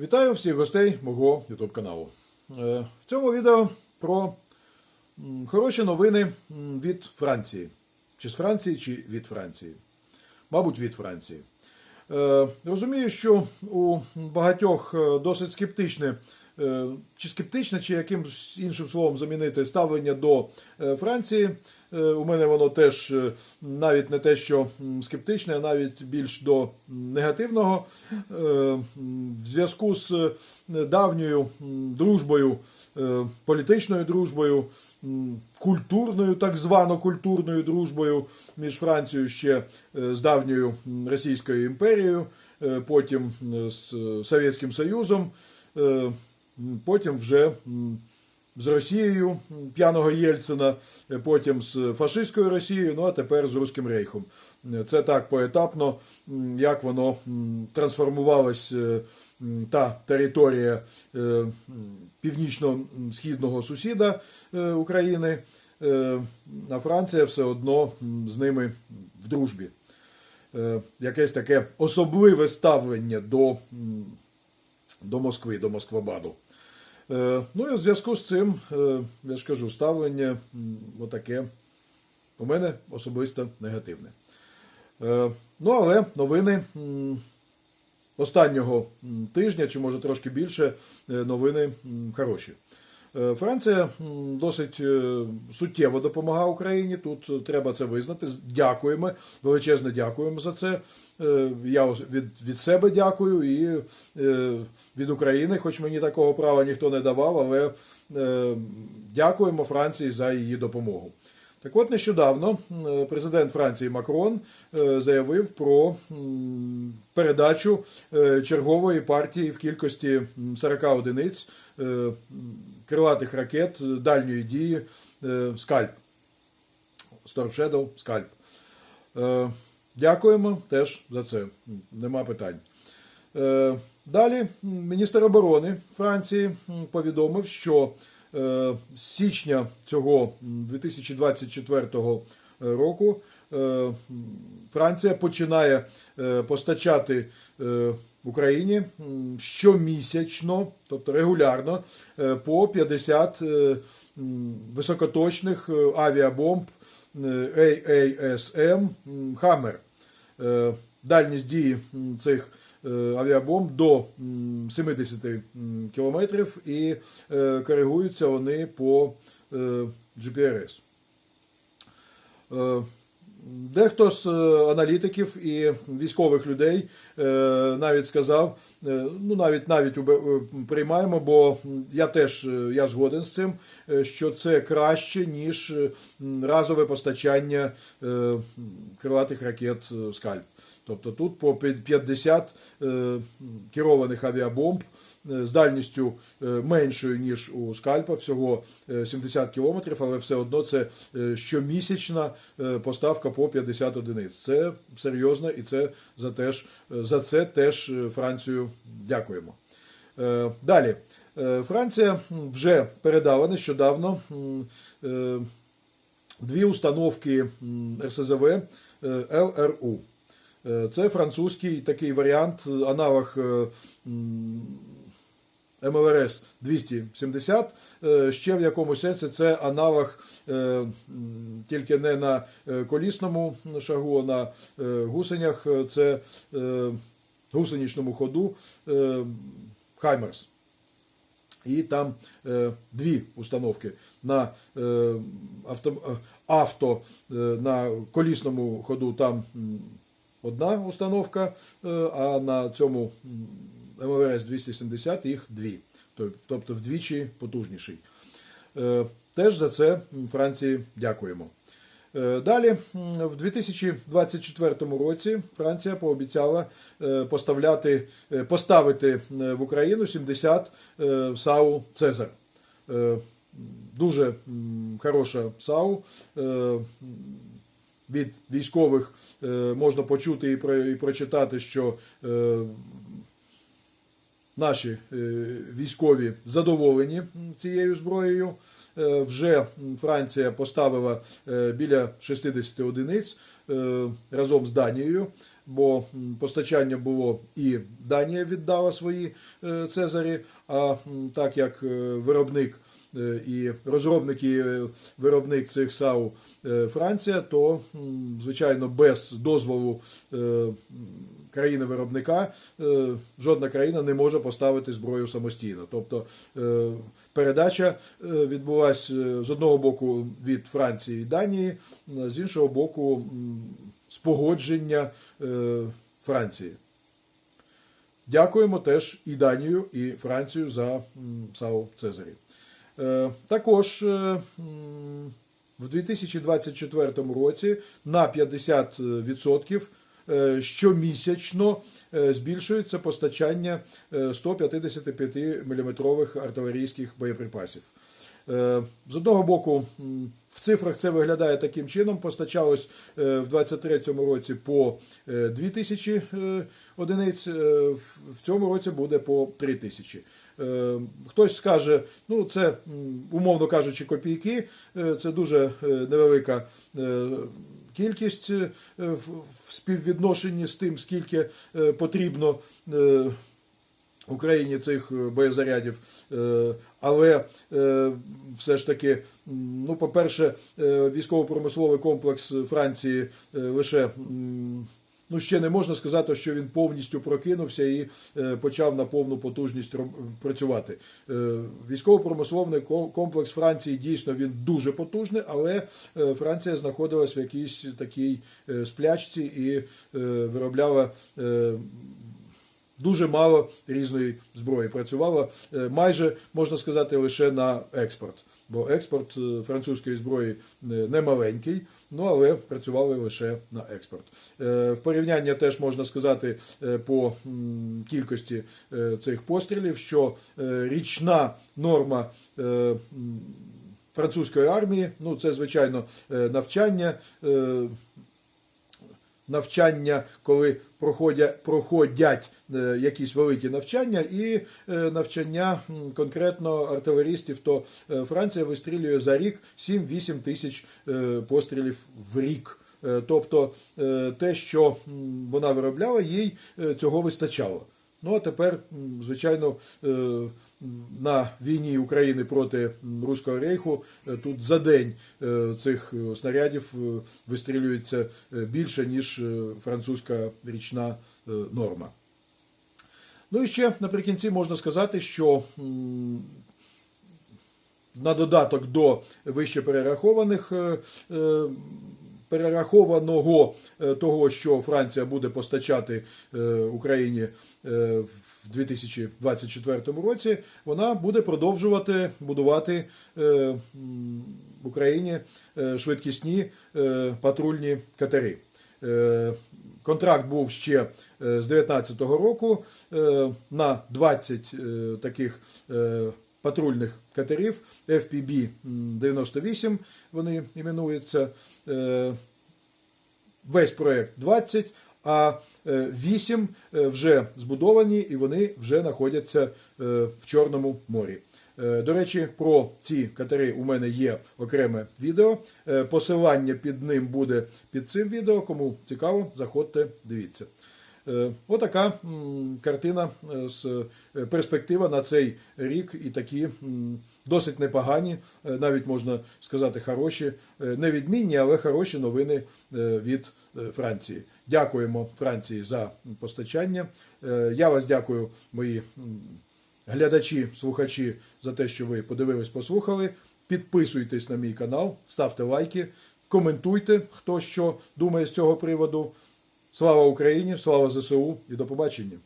Вітаю всіх гостей мого YouTube каналу. Е, В цьому відео про хороші новини від Франції. Чи з Франції, чи від Франції. Мабуть, від Франції. Е, Розумію, що у багатьох е, досить скептичне, е, чи скептичне, чи якимось іншим словом замінити ставлення до Франції. У мене воно теж навіть не те, що скептичне, а навіть більш до негативного. В зв'язку з давньою дружбою, політичною дружбою, культурною, так звано культурною дружбою між Францією ще е, з давньою Російською імперією, е, потім е, з е, Совєтським Союзом, е, потім вже з Росією п'яного Єльцина, е, потім з фашистською Росією, ну а тепер з Руським Рейхом. Е, Це так поетапно, як воно трансформувалось е, та територія е, північно-східного сусіда е, України, е, а Франція все одно з ними в дружбі. Якесь таке особливе ставлення до, до Москви, до Москвабаду. Ну і в зв'язку з цим, я ж кажу, ставлення отаке у мене особисто негативне. Ну, але новини останнього тижня, чи може трошки більше, е, новини хороші. Е, Франція досить е, суттєво допомагає Україні. Тут треба це визнати. Дякуємо, величезне дякуємо за це. Я від, від себе дякую і від України, хоч мені такого права ніхто не давав, але дякуємо Франції за її допомогу. Так от нещодавно президент Франції Макрон е, заявив про передачу е, чергової партії в кількості 40 одиниць е, крилатих ракет е, дальньої дії е, Скальп. Storm Скальп. Е, Дякуємо теж за це. Нема питань. Е, Далі міністр оборони Франції повідомив, що е, з січня цього 2024 року е, Франція починає е, постачати е, Україні щомісячно, тобто регулярно, е, по 50 е, високоточних е, авіабомб е, AASM Хаммер. Е, Дальність дії цих е, авіабомб до м, 70 кілометрів і е, коригуються вони по е, GPRS. Дехто з е, аналітиків і військових людей е, навіть сказав, е, ну навіть навіть приймаємо, бо я теж я згоден з цим, що це краще ніж разове постачання крилатих ракет скальп. Тобто тут по 50 е, керованих авіабомб з дальністю меншою, ніж у скальпа, всього е, 70 кілометрів, але все одно це щомісячна поставка по 50 одиниць. Це серйозно і це за, теж, за це теж е, Францію дякуємо. Е, Далі. Е, Франція вже передала нещодавно дві установки РСЗВ ЛРУ. Це французький такий варіант, аналог м, МЛРС 270. Е, Ще в якомусь сенсі це аналог е, тільки не на е, колісному шагу, а на гусенях. Це гусеничному ходу Хаймерс. І там дві установки на авто, авто на колісному ходу там одна установка, а на цьому МВС 270 їх дві. Тобто вдвічі потужніший. Е, Теж за це Франції дякуємо. Е, Далі, в 2024 році Франція пообіцяла е, поставляти, поставити в Україну 70 е, САУ Цезар. Дуже хороша САУ. Від військових можна почути і прочитати, що наші е, військові задоволені цією зброєю. Е, Вже Франція поставила е, біля 60 одиниць разом з Данією. бо постачання було і Данія віддала свої Цезарі, а так як виробник і розробник і виробник цих САУ Франція, то, звичайно, без дозволу країни-виробника е, жодна країна не може поставити зброю самостійно. Тобто е, передача е, відбулася з одного боку від Франції і Данії, з іншого боку, м, з погодження е, Франції. Дякуємо теж і Данію, і Францію за САУ Цезарі. Також в 2024 році на 50% е, щомісячно е, збільшується постачання е, 155 мм артилерійських боєприпасів. Е, З одного боку, в цифрах це виглядає таким чином. Постачалось е, в 2023 році по е, 2000 е, одиниць, е, в- цьому році буде по 3000. Е, Хтось скаже, ну це, умовно кажучи, копійки, е, це дуже е, невелика е, кількість е, в співвідношенні з тим, скільки е, потрібно. е, Україні цих боєзарядів. Але все ж таки, ну, по-перше, військово-промисловий комплекс Франції лише. Ну, ще не можна сказати, що він повністю прокинувся і е, почав на повну потужність працювати. Е, Військово-промисловий ко- комплекс Франції дійсно він дуже потужний, але е, Франція знаходилась в якійсь такій сплячці і виробляла дуже мало різної зброї. Працювала майже, можна сказати, лише на експорт. Бо експорт е, французької зброї е, не маленький, ну але працювали лише на експорт. Е, В порівняння теж можна сказати по кількості цих пострілів, що річна норма французької армії, ну це звичайно навчання. Навчання, коли проходять, проходять е, якісь великі навчання, і е, навчання конкретно артилерістів, то е, Франція вистрілює за рік 7-8 тисяч пострілів в рік. Тобто те, що вона виробляла, їй цього вистачало. Ну а тепер, звичайно, е, на війні України проти Руського рейху е, тут за день е, цих снарядів вистрілюється більше, ніж французька річна норма. Ну і ще наприкінці можна сказати, що на додаток до вище перерахованих перерахованого е, того, що Франція буде постачати е, Україні е, в 2024 році, вона буде продовжувати будувати в Україні швидкісні патрульні катери. Контракт був ще з 2019 року на 20 е, таких патрульних катерів FPB-98, вони іменуються. Е, Весь проект 20, а 8 вже збудовані і вони вже знаходяться е, в Чорному морі. Е, До речі, про ці катери у мене є окреме відео. Е, Посилання під ним буде під цим відео. Кому цікаво, заходьте, дивіться. Е, Отака картина е, з е, перспектива на цей рік і такі досить непогані, навіть можна сказати, хороші, е, не відмінні, але хороші новини від Франції. Дякуємо Франції за постачання. Я вас дякую, мої глядачі, слухачі, за те, що ви подивились, послухали. Підписуйтесь на мій канал, ставте лайки, коментуйте, хто що думає з цього приводу. Слава Україні, слава ЗСУ і до побачення.